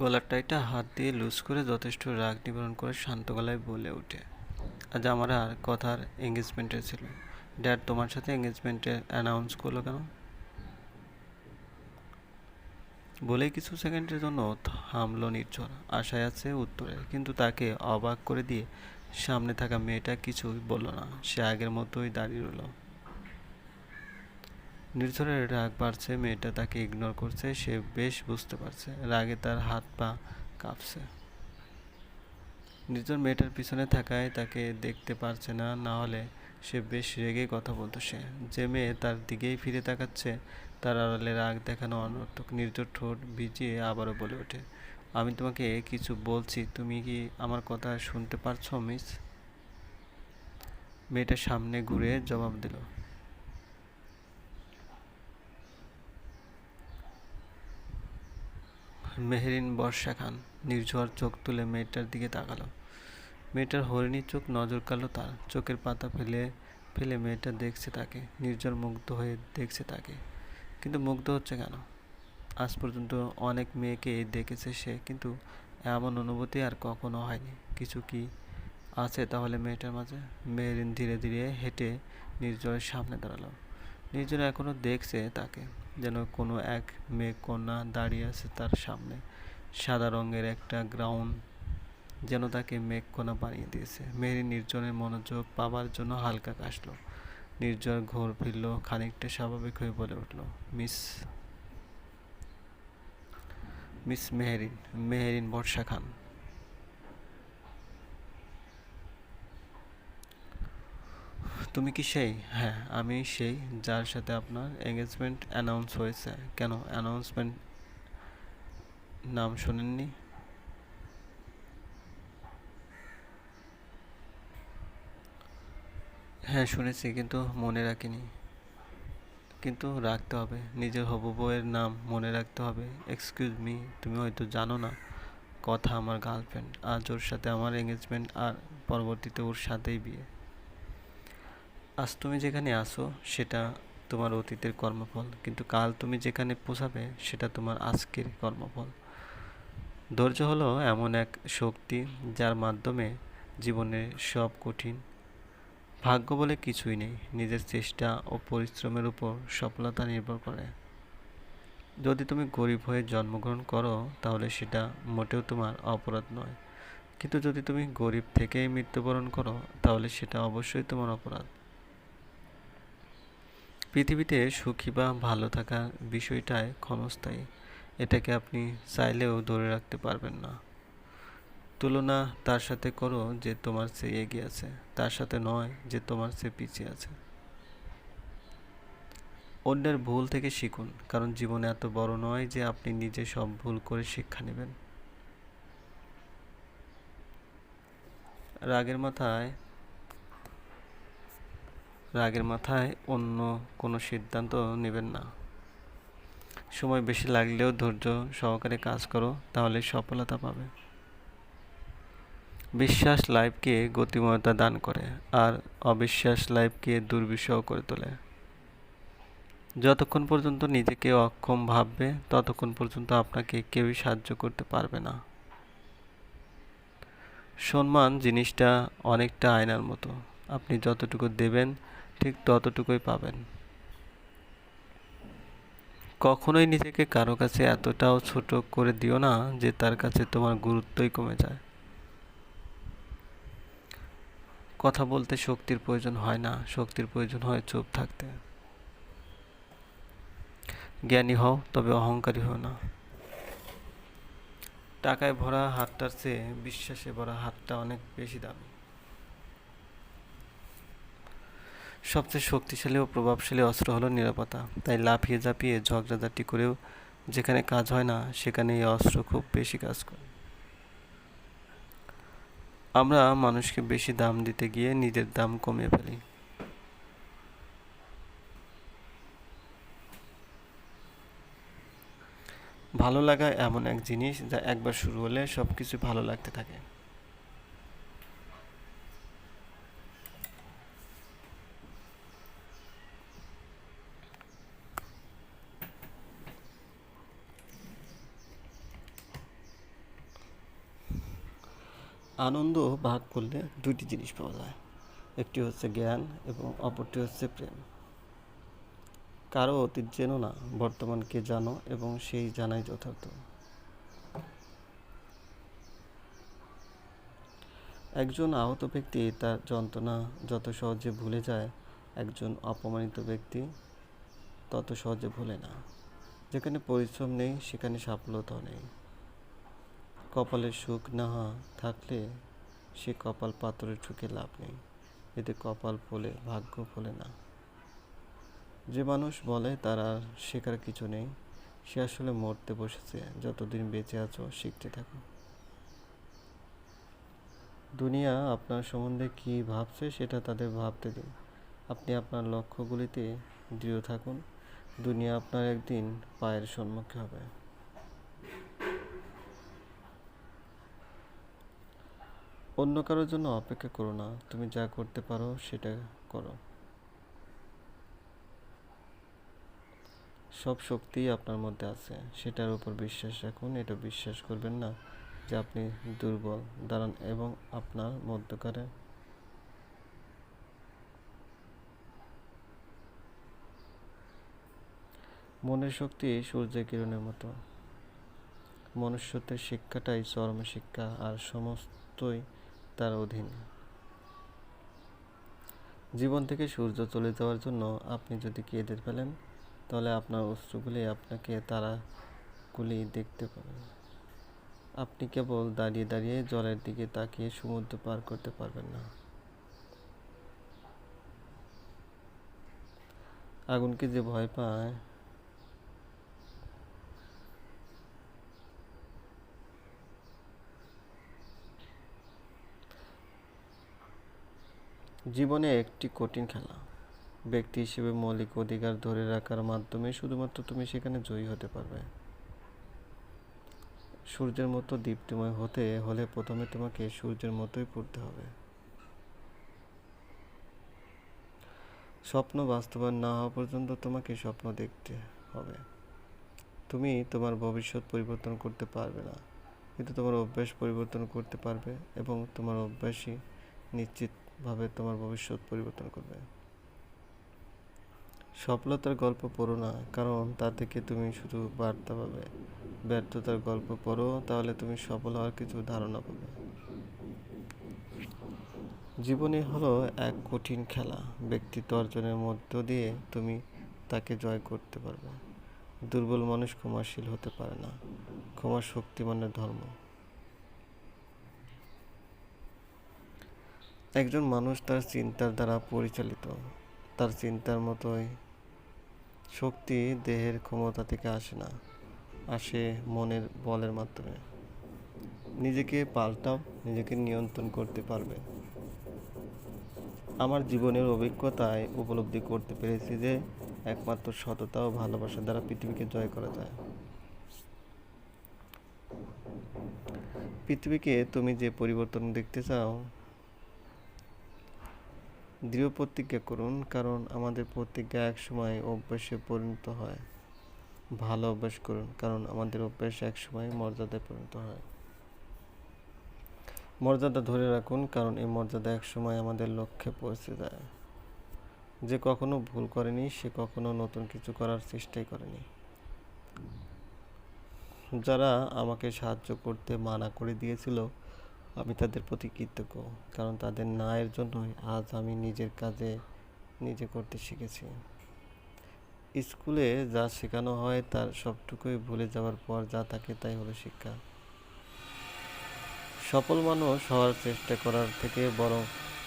গলার টাইটা হাত দিয়ে লুজ করে যথেষ্ট রাগ নিবারণ করে শান্ত গলায় বলে ওঠে। আজ আমার আর কথার এঙ্গেজমেন্টে ছিল। ড্যাড তোমার সাথে এঙ্গেজমেন্টে অ্যানাউন্স করল কেন? বলেই কিছু সেকেন্ডের জন্য থামলো নির্ঝর। আশায় আছে উত্তরে, কিন্তু তাকে অবাক করে দিয়ে সামনে থাকা মেয়েটা কিছুই বলল না। সে আগের মতোই দাঁড়িয়ে রইল। নির্ঝরের রাগ বাড়ছে, মেয়েটা তাকে ইগনোর করছে, সে বেশ বুঝতে পারছে। রাগে তার হাত পা কাঁপছে। নির্ঝর মেয়েটার পিছনে থাকায় তাকে দেখতে পারছে না না হলে সে বেশ রেগে কথা বলতো সে। যে মেয়ে তার দিকেই ফিরে তাকাচ্ছে, তার আড়ালে রাগ দেখানো অনর্থক। নির্ঝর ঠোঁট ভিজিয়ে আবারও বলে ওঠে, আমি তোমাকে কিছু বলছি, তুমি কি আমার কথা শুনতে পারছ, মিস? মেয়েটা সামনে ঘুরে জবাব দিল মেহেরিন বর্ষা খান, নির্ঝর চোখ তুলে মেয়েটার দিকে তাকালো। মেয়েটার হরিণী চোখ নজর কালো তার, চোখের পাতা ফেলে ফেলে মেয়েটা দেখছে তাকে, নির্ঝর মুগ্ধ হয়ে দেখছে তাকে। কিন্তু মুগ্ধ হচ্ছে কেন? আজ পর্যন্ত অনেক মেয়েকে দেখেছে সে, কিন্তু এমন অনুভূতি আর কখনো হয়নি। কিছু কি আছে তাহলে মেয়েটার মাঝে? মেহরিন ধীরে ধীরে হেঁটে নির্জরের সামনে দাঁড়াল। নির্জন এখনও দেখছে তাকে। যেন কোনো এক মেয়ে কন্যা দাঁড়িয়ে আছে তার সামনে। সাদা রঙের একটা গ্রাউন্ড যেন তাকে মেঘকণা বানিয়ে দিয়েছে। মেরি নির্জনের মনোযোগ পাবার জন্য হালকা কাশলো। নির্জন ঘোর ফিরল, খানিকটা স্বাভাবিক হয়ে বলে উঠল, মিস মিস মেহেরিন মেহেরিন বর্ষা খান তুমি কি সেই? হ্যাঁ আমি সেই যার সাথে আপনার এঙ্গেজমেন্ট অ্যানাউন্স হয়েছে। কেন অ্যানাউন্সমেন্ট নাম শোনেননি? হ্যাঁ শুনেছি কিন্তু মনে রাখিনি। কিন্তু রাখতে হবে। নিজের হবু বউয়ের নাম মনে রাখতে হবে। এক্সকিউজ মি তুমি হয়তো জানো না। কথা আমার গার্লফ্রেন্ড আজ ওর সাথে আমার এঙ্গেজমেন্ট আর পরবর্তীতে ওর সাথেই বিয়ে। আজ তুমি যেখানে আসো সেটা তোমার অতীতের কর্মফল। কিন্তু কাল তুমি যেখানে পৌঁছাবে সেটা তোমার আজকের কর্মফল। ধৈর্য হলো এমন এক শক্তি, যার মাধ্যমে জীবনের সব কঠিন। ভাগ্য বলে কিছুই নেই, নিজের চেষ্টা ও পরিশ্রমের উপর সফলতা নির্ভর করে। যদি তুমি গরিব হয়ে জন্মগ্রহণ করো, তাহলে সেটা মোটেও তোমার অপরাধ নয়। কিন্তু যদি তুমি গরিব থেকেই মৃত্যুবরণ করো, তাহলে সেটা অবশ্যই তোমার অপরাধ। পৃথিবীতে সুখী বা ভালো থাকার বিষয়টাই ক্ষণস্থায়ী। এটাকে আপনি চাইলেও ধরে রাখতে পারবেন না। তুলনা তার সাথে করো যে তোমার চেয়ে এগিয়ে আছে, তার সাথে নয় যে তোমার চেয়ে পিছিয়ে আছে। অন্যের ভুল থেকে শিখুন, কারণ জীবনে এত বড় নয় যে আপনি নিজে সব ভুল করে শিক্ষা নেবেন। রাগের মাথায় রাগের মাথায় অন্য কোনো সিদ্ধান্ত নেবেন না। সময় বেশি লাগলেও ধৈর্য সহকারে কাজ করো, তাহলে সফলতা পাবে। বিশ্বাস লাইফকে গতিময়তা দান করে, আর অবিশ্বাস লাইফকে দুর্বিষহ করে তোলে। যতক্ষণ পর্যন্ত নিজেকে অক্ষম ভাববে, ততক্ষণ পর্যন্ত আপনাকে কেউই সাহায্য করতে পারবে না। সম্মান জিনিসটা অনেকটা আয়নার মতো। আপনি যতটুকু দেবেন ঠিক ততটুকুই পাবেন। কখনোই নিজেকে কারও কাছে এতটাও ছোট করে দিও না যে তার কাছে তোমার গুরুত্বই কমে যায়। কথা বলতে শক্তির প্রয়োজন হয় না, শক্তির প্রয়োজন হয় চুপ থাকতে। জ্ঞানী হও, তবে অহংকারী হও না। টাকায় ভরা হাতটার চেয়ে বিশ্বাসে ভরা হাতটা অনেক বেশি দামি। সবচেয়ে শক্তিশালী ও প্রভাবশালী অস্ত্র হলো নিরাপত্তা। তাই লাফিয়ে ঝাঁপিয়ে ঝগড়াঝাটি করেও যেখানে কাজ হয় না, সেখানে এই অস্ত্র খুব বেশি কাজ করে। আমরা মানুষকে বেশি দাম দিতে গিয়ে নিজের দাম কমিয়ে ফেলি। ভালো লাগা এমন এক জিনিস যা একবার শুরু হলে সব কিছু ভালো লাগতে থাকে। আনন্দ ভাগ করলে দুটি জিনিস পাওয়া যায়। একটি হচ্ছে জ্ঞান এবং অপরটি হচ্ছে প্রেম। কারও অতীত জেনো না বর্তমানকে জানো এবং সেই জানাই যথার্থ। একজন আহত ব্যক্তি তার যন্ত্রণা যত সহজে ভুলে যায়, একজন অপমানিত ব্যক্তি তত সহজে ভুলে না। যেখানে পরিশ্রম নেই, সেখানে সাফল্যতা নেই। কপালের সুখ না থাকলে সে কপাল পাথরে ঠুকে লাভ নেই। এতে কপাল ফলে, ভাগ্য ফলে না। যে মানুষ বলে, তার আর শেখার কিছু নেই। সে আসলে মরতে বসেছে। যতদিন বেঁচে আছো, শিখতে থাকো। দুনিয়া আপনার সম্বন্ধে কী ভাবছে, সেটা তাদের ভাবতে দিন। আপনি আপনার লক্ষ্যগুলিতে দৃঢ় থাকুন। দুনিয়া আপনার একদিন পায়ের সম্মুখে হবে। অন্য কারোর জন্য অপেক্ষা করো না। তুমি যা করতে পারো সেটা করো। সব শক্তিই আপনার মধ্যে আছে। সেটার উপর বিশ্বাস রাখুন, এটা বিশ্বাস করবেন না যে আপনি দুর্বল। দাঁড়ান, এবং আপনার মধ্যকারে মনের শক্তি সূর্যের কিরণের মতো। মনুষ্যত্বের শিক্ষাটাই চরম শিক্ষা, আর সমস্তই তার অধীন। জীবন থেকে সূর্য চলে যাওয়ার জন্য আপনি যদি কেঁদে ফেলেন, তাহলে আপনার অস্ত্রগুলি আপনাকে তারাগুলি দেখতে পাবেন আপনি কেবল দাঁড়িয়ে দাঁড়িয়ে জলের দিকে তাকিয়ে সমুদ্র পার করতে পারবেন না। আগুনকে যে ভয় পায় জীবনে একটি কঠিন খেলা। ব্যক্তি হিসেবে মৌলিক অধিকার ধরে রাখার মাধ্যমে শুধুমাত্র তুমি সেখানে জয়ী হতে পারবে। সূর্যের মতো দীপ্তিময় হতে হলে প্রথমে তোমাকে সূর্যের মতোই পড়তে হবে। স্বপ্ন বাস্তবায়ন না হওয়া পর্যন্ত তোমাকে স্বপ্ন দেখতে হবে। তুমি তোমার ভবিষ্যৎ পরিবর্তন করতে পারবে না। কিন্তু তোমার অভ্যাস পরিবর্তন করতে পারবে এবং তোমার অভ্যাসই নিশ্চিতভাবে তোমার ভবিষ্যৎ পরিবর্তন করবে। সফলতার গল্প পড়ো না, কারণ তা থেকে তুমি শুধু বার্তা পাবে। ব্যর্থতার গল্প পড়ো, তাহলে তুমি সফল হওয়ার কিছু ধারণা পাবে। জীবনে হলো এক কঠিন খেলা, ব্যক্তিত্ব অর্জনের মধ্য দিয়ে তুমি তাকে জয় করতে পারবে। দুর্বল মানুষ ক্ষমাশীল হতে পারে না। ক্ষমা শক্তিমানের ধর্ম। একজন মানুষ তার চিন্তার দ্বারা পরিচালিত। তার চিন্তার মতোই শক্তি দেহের ক্ষমতা থেকে আসে না, আসে মনের বলের মাধ্যমে। নিজেকে পাল্টাও, নিজেকে নিয়ন্ত্রণ করতে পারবে। আমার জীবনের অভিজ্ঞতায় উপলব্ধি করতে পেরেছি যে একমাত্র সততা ও ভালোবাসা দ্বারা পৃথিবীকে জয় করা যায়। পৃথিবীকে তুমি যে পরিবর্তন দেখতে চাও দৃঢ় প্রতিজ্ঞা করুন, কারণ আমাদের প্রতিজ্ঞা এক সময় অভ্যাসে পরিণত হয়। ভালো অভ্যাস করুন, কারণ আমাদের অভ্যাস এক সময় মর্যাদায় পরিণত হয়। মর্যাদা ধরে রাখুন, কারণ এই মর্যাদা এক সময় আমাদের লক্ষ্যে পৌঁছে যায়। যে কখনো ভুল করেনি, সে কখনো নতুন কিছু করার চেষ্টাই করেনি। যারা আমাকে সাহায্য করতে মানা করে দিয়েছিল আমি তাদের প্রতি কৃতজ্ঞ, কারণ তাদের ন্যায়ের জন্যই আজ আমি নিজের কাজে নিজে করতে শিখেছি। স্কুলে যা শেখানো হয় তার সবটুকুই ভুলে যাওয়ার পর যা থাকে তাই হলো শিক্ষা। সফল মানুষ হওয়ার চেষ্টা করার থেকে বড়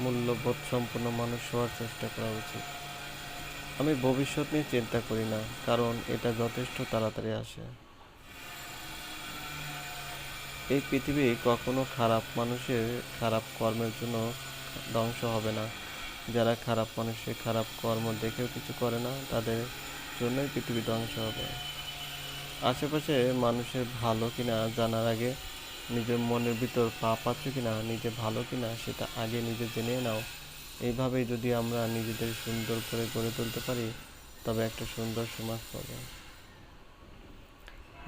মূল্যবোধ সম্পন্ন মানুষ হওয়ার চেষ্টা করা উচিত। আমি ভবিষ্যৎ নিয়ে চিন্তা করি না, কারণ এটা যথেষ্ট তাড়াতাড়ি আসে। এই পৃথিবী কখনো খারাপ মানুষের খারাপ কর্মের জন্য ধ্বংস হবে না। যারা খারাপ মানুষের খারাপ কর্ম দেখেও কিছু করে না, তাদের জন্যই পৃথিবী ধ্বংস হবে। আশেপাশে মানুষের ভালো কিনা জানার আগে নিজের মনের ভিতর পাপ আছে কিনা, নিজে ভালো কিনা সেটা আগে নিজে জেনে নাও। এইভাবেই যদি আমরা নিজেদের সুন্দর করে গড়ে তুলতে পারি, তবে একটা সুন্দর সমাজ পাবো।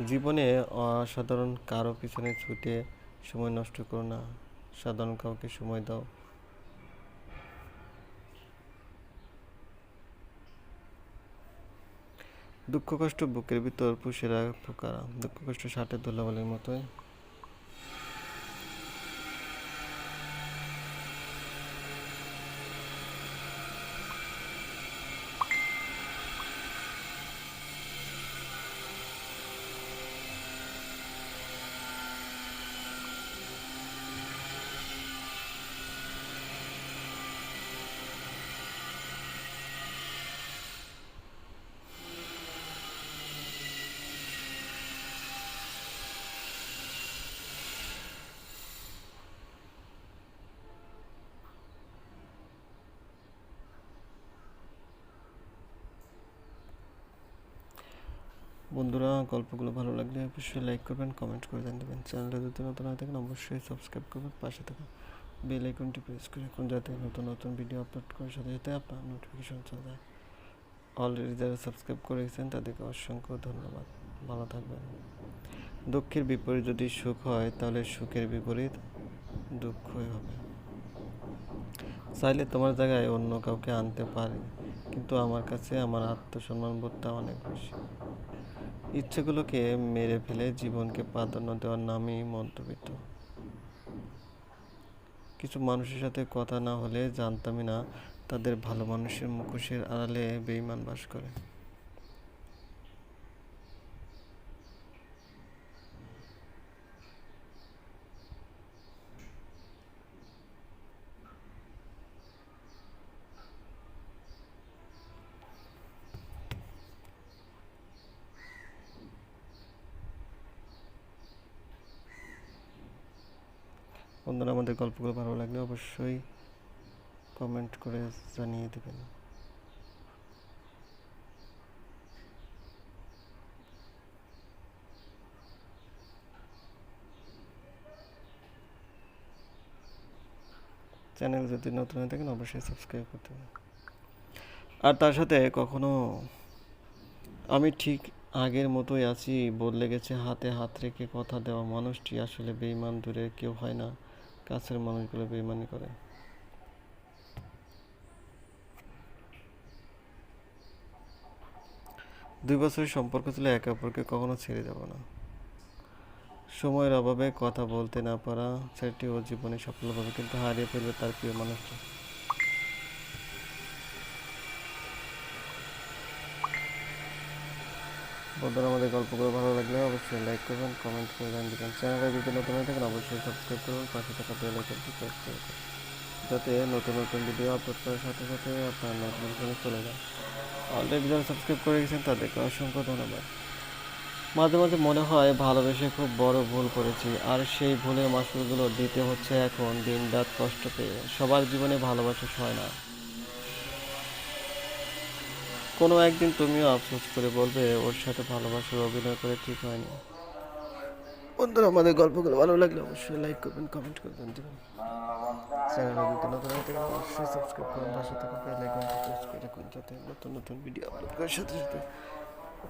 জীবনে অসাধারণ কারও পিছনে ছুটে সময় নষ্ট করো না। সাধারণ কাউকে সময় দাও। দুঃখ কষ্ট বুকের ভিতর পুষে রাখা কারা? দুঃখ কষ্ট ষাটের ধুলাবালির মতোই। বন্ধুরা, গল্পগুলো ভালো লাগলে অবশ্যই লাইক করবেন কমেন্ট করে দেন দেবেন। চ্যানেলটা যদি নতুন হয়ে থাকেন, অবশ্যই সাবস্ক্রাইব করবেন, পাশে থাকুন। বেল আইকনটি প্রেস করে রাখুন, যাতে নতুন নতুন ভিডিও আপলোড করার সাথে সাথে আপনার নোটিফিকেশন চলে যায়। অলরেডি যারা সাবস্ক্রাইব করে গেছেন তাদেরকে অসংখ্য ধন্যবাদ। ভালো থাকবেন। দুঃখের বিপরীত যদি সুখ হয়, তাহলে সুখের বিপরীত দুঃখই হবে। চাইলে তোমার জায়গায় অন্য কাউকে আনতে পারি, কিন্তু আমার কাছে আমার আত্মসম্মান বোধটা অনেক বেশি। ইচ্ছেগুলোকে মেরে ফেলে জীবনকে প্রাধান্য দেওয়ার নামই মধ্যবিত্ত কিছু মানুষের সাথে কথা না হলে জানতামই না তাদের ভালো মানুষের মুখোশের আড়ালে বেইমান বাস করে বন্ধুরা আমাদের গল্পগুলো ভালো লাগলে অবশ্যই কমেন্ট করে জানিয়ে দেবেন। চ্যানেল যদি নতুন হয়ে থাকেন, অবশ্যই সাবস্ক্রাইব করতে হবে। আর তার সাথে কখনো আমি ঠিক আগের মতোই আছি, বদলে গেছে, হাতে হাত রেখে কথা দেওয়া মানুষটি আসলে বেইমান দূরে কেউ হয় না। কাছের মানুষগুলো বেমানি করে। দুই বছরের সম্পর্ক ছিল একে অপরকে কখনো ছেড়ে যাব না। সময়ের অভাবে কথা বলতে না পারা, সেটি ও জীবনে সফলভাবে কিন্তু হারিয়ে ফেলবে তার প্রিয় মানুষটি। বন্ধুরা, আমাদের গল্পগুলো ভালো লাগলে অবশ্যই লাইক করবেন কমেন্ট করে জানিয়ে দেবেন। চ্যানেলে যদি নতুন হয়ে থাকেন অবশ্যই সাবস্ক্রাইব করুন, পাশে থাকা বেল আইকনটি প্রেস করে যাতে নতুন নতুন ভিডিও আপলোড করার সাথে সাথে আপনার নোটিফিকেশনে চলে যায়। অলরেডি যারা সাবস্ক্রাইব করে গেছেন, তাদেরকে অসংখ্য ধন্যবাদ। মাঝে মাঝে মনে হয় ভালোবেসে খুব বড় ভুল করেছি, আর সেই ভুলের মাসুলগুলো দিতে হচ্ছে এখন দিন রাত কষ্ট পেয়ে সবার জীবনে ভালোবাসা হয় না। কোনো একদিন তুমিও আফসোস করে বলবে, ওর সাথে ভালোবাসার অভিনয় করে ঠিক হয়নি। বন্ধুরা, আমাদের গল্পগুলো ভালো লাগলে অবশ্যই লাইক করবেন কমেন্ট করবেন, দেবেন। নতুন অবশ্যই সাবস্ক্রাইব করুন করে যাতে নতুন নতুন ভিডিও আপলোড করার সাথে সাথে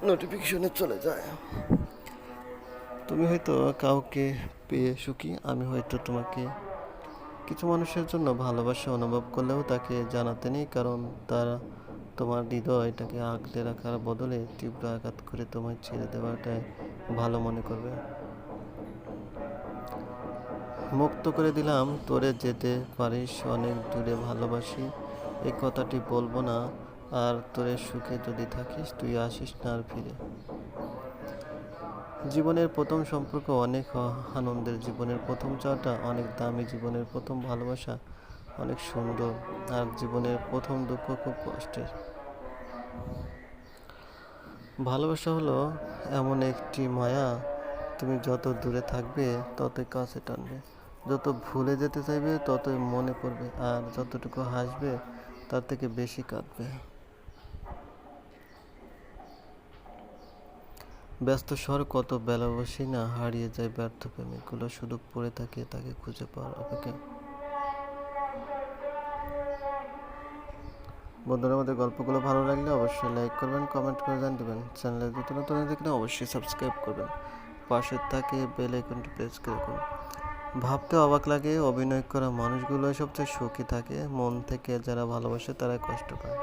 নোটিফিকেশনে চলে যায়। তুমি হয়তো কাউকে পেয়ে সুখী, আমি হয়তো তোমাকে কিছু মানুষের জন্য ভালোবাসা অনুভব করলেও তাকে জানাতে নেই, কারণ তারা তোমার হৃদয়টাকে আগলে রাখার বদলে তীব্র আঘাত করে তোমায় ছেড়ে দেওয়াটাই ভালো মনে করবে। মুক্ত করে দিলাম, তোরে যেতে পারিস, অনেক দূরে ভালোবাসি। এই কথাটি বলব না, আর তোরে সুখে যদি থাকিস, তুই আসিস না আর ফিরে। জীবনের প্রথম সম্পর্ক অনেক আনন্দের, জীবনের প্রথম চাটা অনেক দামি, জীবনের প্রথম ভালোবাসা অনেক সুন্দর আর জীবনের প্রথম দুঃখ খুব কষ্টের। ভালোবাসা হলো এমন একটি মায়া, তুমি যত দূরে থাকবে ততই কাছে টানবে। যত ভুলে যেতে চাইবে ততই মনে পড়বে, আর যতটুকু হাসবে তার থেকে বেশি কাঁদবে। ব্যস্ত স্বর কত বেলা বসি না হারিয়ে যায় ব্যর্থ প্রেমিকগুলো শুধু পড়ে থাকে তাকে খুঁজে পাওয়ার অপেক্ষা বন্ধুরা আমাদের গল্পগুলো ভালো লাগলে অবশ্যই লাইক করবেন কমেন্ট করে জান দেবেন। চ্যানেলে যদি নতুন থাকলে অবশ্যই সাবস্ক্রাইব করবেন। পাশে থাকে বেল আইকনটি প্রেস করে রাখুন। ভাবতে অবাক লাগে, অভিনয় করা মানুষগুলো সবচেয়ে সুখী থাকে। মন থেকে যারা ভালোবাসে তারাই কষ্ট পায়।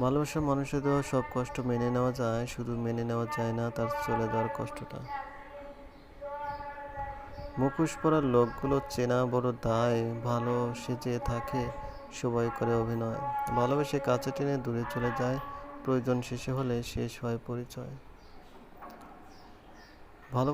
ভালোবাসার মানুষের দেওয়া সব কষ্ট মেনে নেওয়া যায়, শুধু মেনে নেওয়া যায় না, তার চলে যাওয়ার কষ্টটা। মুখোশ পরার লোকগুলো চেনা বড় দায়, ভালো সেজে থাকে, সবাই করে অভিনয়। ভালোবেসে কাছে টেনে দূরে চলে যায়, প্রয়োজন শেষে হলে শেষ হয় পরিচয়। ভালো